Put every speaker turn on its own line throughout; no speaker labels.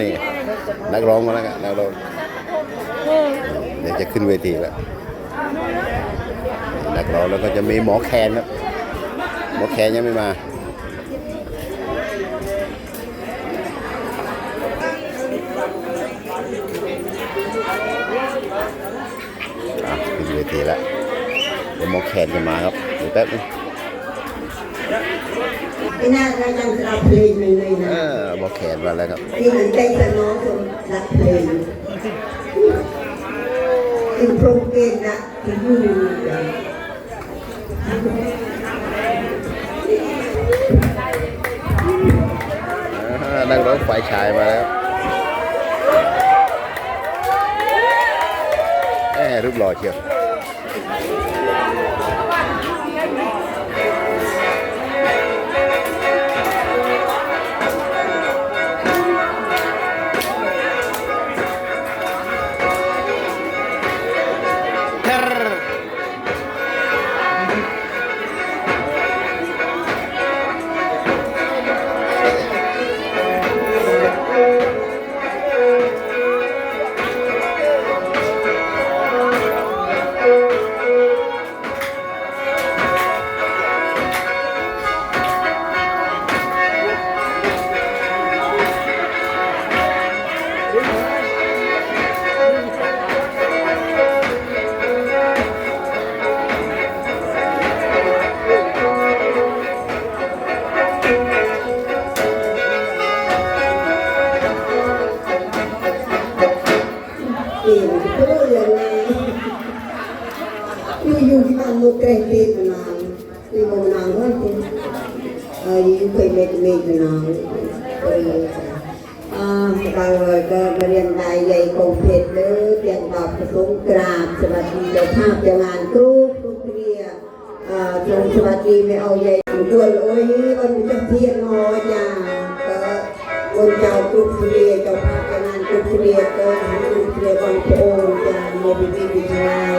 นี่นักร้องมาแล้วกันนักร้องเดี๋ยวจะขึ้นเวทีแล้วนักร้องแล้วก็จะมีหมอแคนครับหมอแคนยังไม่มาอะขึ้นเวทีแล้วเดี๋ยวหมอแคนจะมาครับเดี๋ยวแป๊บนึง
ไม่น่าจะยังสลับเพลงเลยเลย
เอ
นะ
อหมอแคนมาแล้วครับ
ที่เหมือนใจสนองสมรักเพลงอินโปรเกนนะที่อยู่
อ่านักร้องฝ่ายชายมาแล้วแหมรูปหล่อเชียว
เอออยู่เคยเม็ดเม็ดนานเอออ่าบางเลยก็มาเรียนได้ใหญ่คงเพชรเลยเรียนบาปประสงกราบสวัสดีเจ้าภาพเจ้างานครูครูเรียอ่าจงสวัสดีไม่เอาใหญ่ด้วยโอ้ยวันจะเทียนน้อยจ้าก็คนเจ้ากรุงเรียเจ้าภาพงานกรุงเรียก็กรุงเรียบางโพจะโมบิลิตี้ชาย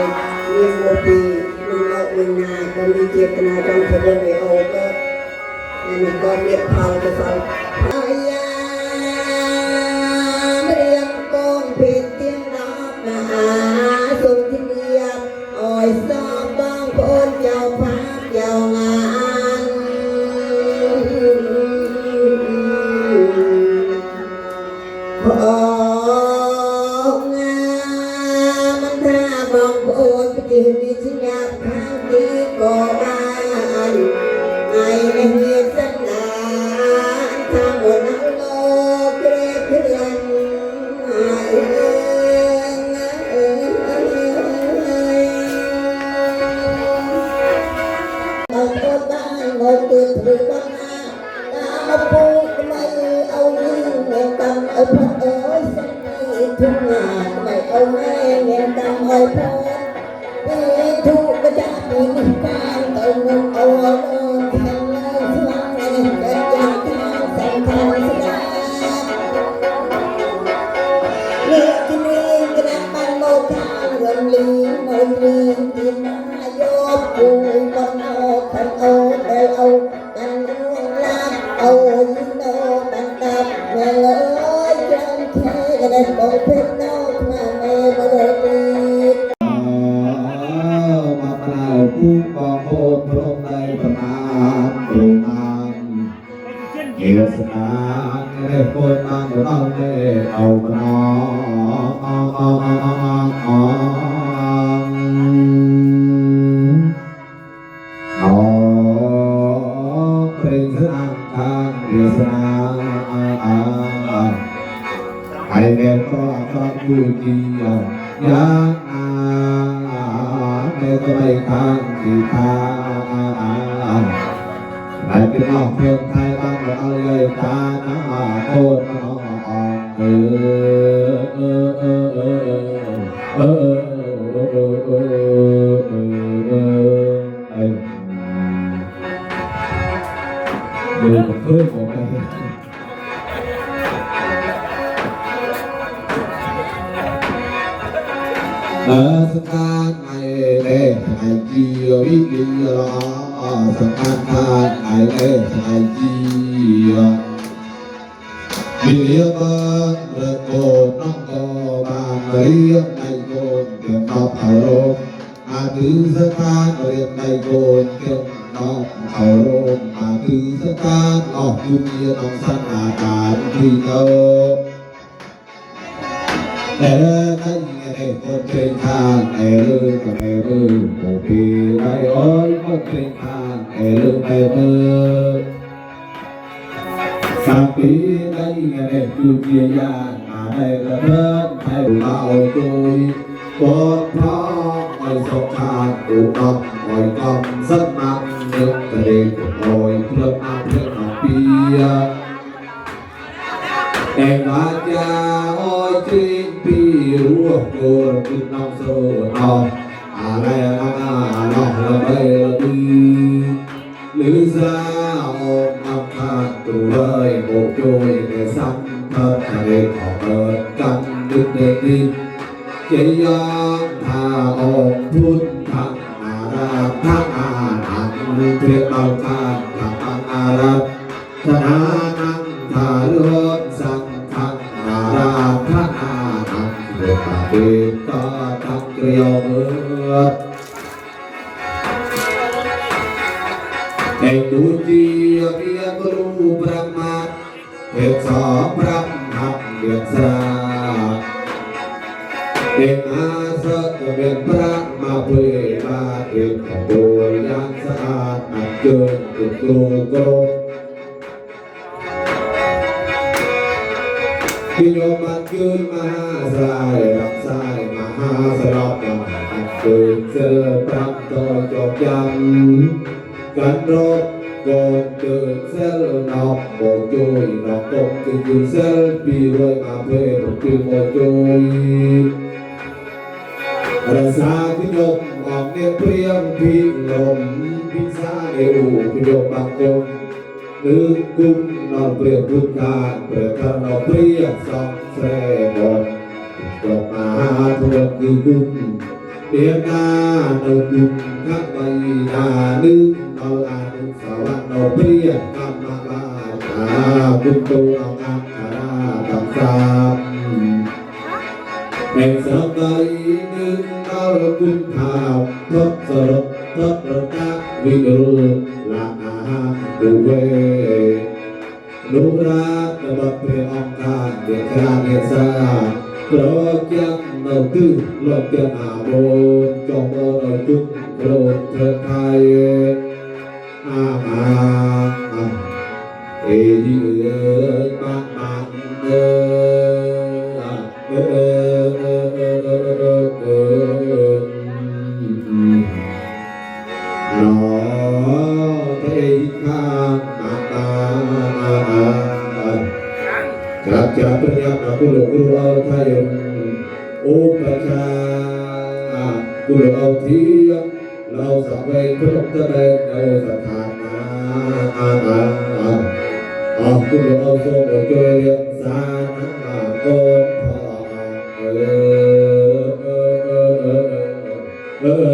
เรียนโมบีลุงเล่าลุงนาก็มีเจตนาจงแสดงไว้เอา มีกอเล็บเผาจะสองพยามเรียงกองผิดเตียงดอกมาอาสมที่เรียงอ่อยซอกบ้องคนเจ้าพักเจ้างานพองามันท่าบ้องโคนไปกินดีชิ้นยาพา ไม่พอดีทุกประจักษ์มีการเติมเอาเงินทันหลับในเกิดจากทางแสงทางสลาเลือกที่นี่กระดับบันโมทางเรื่องลีโมลีที่นาย
กู องโอนพระองค์ในประมาณปรุงนามเกียรติสนาเรียกคนมาเราเล่เอามานอเอาเอาเอาเอาเอาเอาเอาเป็นสนามทางเกียรตินาไอเดียก็ฟังอยู่ดียาน ไปทางที่ทางแต่เป็นนอกเพียนไทยบ้างเอาเลยตาหน้าโคตรเออเออเออเออเออเออเออดูกับเพื่อนของไปเออสกการ ไจีวิเกราสังฆาไอเอสายจีเรียบรโกน้องก็บาเรียบในโกนเกี่ยวอารมณ์อาถือสตานเรียบในโกนเกี่น้องอารมณ์อาถือสตานออกยุเมียน้องสันอาการที่เติ 에르 탄에 꽃핑한 에르 에르 고피라이 얼 꽃핑한 에르 에르 사피 나이에 주지야 아메르 번 나오이 꽃파 ơi sông pha cổ cầm ngồi cầm rất mang nước về đêm ngồi phương ăn, nước bia. Em đã cha ôi chi ปีรู้โกรธน้องโซ่ตอาอะไรน้องน้องละเบิดดีลืมซาออกมาขาดตัวเลยโบกโยยในซ้ำเธอทะเลขอเปิดกันดึกเด็กดีเจียงทาออพุทธ แต่ดูจีเรียกรู้ประมาทเด็กสอบรับหักเดือดสาเด็กอาสะเด็กพระมาเพื่อมาเด็กอดยยังสะอาดอักเกินตุกโกโกพิโยมันยืนมหาสายรับสายมหาสลับอักเกินเจอพระก็จบยำ cánh rốt Còn tự sel nọc bộ chui Nọc cộng tình dư sel Vì rồi mà thuê một chữ bộ chui Rồi xa cái nhộp Ngọc niệm priêng thị lộm Vì xa đều cái nhộp bằng công Nữ cung nọ priêng vương ca Priêng ca nọ priêng sọc xe bọt Đọc mà hát thuộc như cung เดียนาดอกยุงทักไปนาลึกเอาอาดุสาวรรค์เอาเปรียบธรรมบาตาบุญตัวอาคาราตักสามเป็นสบายนึกเอาละบุญทาวทศสรบทศประกาบวิรูละอาตุเวนุราตบเพอองการเดียกราเดียสา trở chăng đầu tư lộc tiền ả bồn cho mô đầu chung lộn thân thai a ma a e di ba ba nó thấy khang ba ba ba chặt chặt bây giờ nó cứ lộn cứ lộn thay กุลอเทียมเราสับไปครบแสดงเราสถานะอาอาอากุลอทรงเจริญสานะกนพอเออเออเออเออ